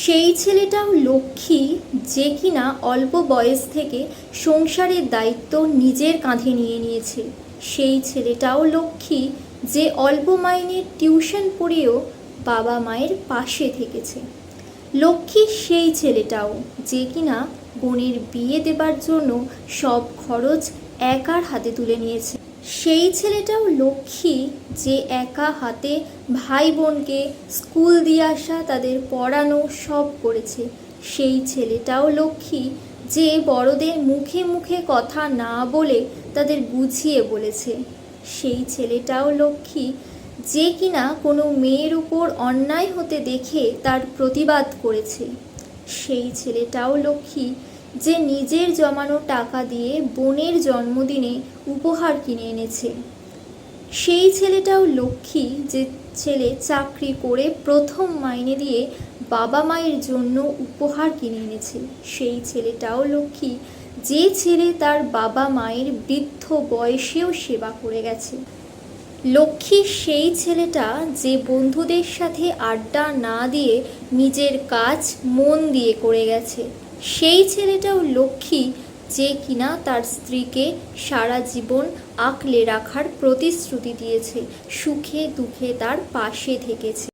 সেই ছেলেটাও লক্ষ্মী যে কিনা অল্প বয়স থেকে সংসারের দায়িত্ব নিজের কাঁধে নিয়ে নিয়েছে। সেই ছেলেটাও লক্ষ্মী যে অল্প মাইনের টিউশন পড়েও বাবা মায়ের পাশে থেকেছে। লক্ষ্মী সেই ছেলেটাও যে কিনা বোনের বিয়ে দেবার জন্য সব খরচ একার হাতে তুলে নিয়েছে। সেই ছেলেটাও লক্ষ্মী যে একা হাতে ভাই বোনকে স্কুল দিয়ে আসা, তাদের পড়ানো সব করেছে। সেই ছেলেটাও লক্ষ্মী যে বড়দের মুখে মুখে কথা না বলে তাদের বুঝিয়ে বলেছে। সেই ছেলেটাও লক্ষ্মী যে কিনা কোনো মেয়ের উপর অন্যায় হতে দেখে তার প্রতিবাদ করেছে। সেই ছেলেটাও লক্ষ্মী যে নিজের জমানো টাকা দিয়ে বোনের জন্মদিনে উপহার কিনে এনেছে। সেই ছেলেটাও লক্ষ্মী যে ছেলে চাকরি করে প্রথম মাইনে দিয়ে বাবা মায়ের জন্য উপহার কিনে এনেছে, সেই ছেলেটাও লক্ষ্মী যে ছেলে তার বাবা মায়ের বৃদ্ধ বয়সেও সেবা করে গেছে। লক্ষ্মী সেই ছেলেটা যে বন্ধুদের সাথে আড্ডা না দিয়ে নিজের কাজ মন দিয়ে করে গেছে। সেই ছেলেটাও লক্ষ্মী যে কিনা তার স্ত্রীকে সারা জীবন আঁকলে রাখার প্রতিশ্রুতি দিয়েছে, সুখে দুঃখে তার পাশে থেকেছে।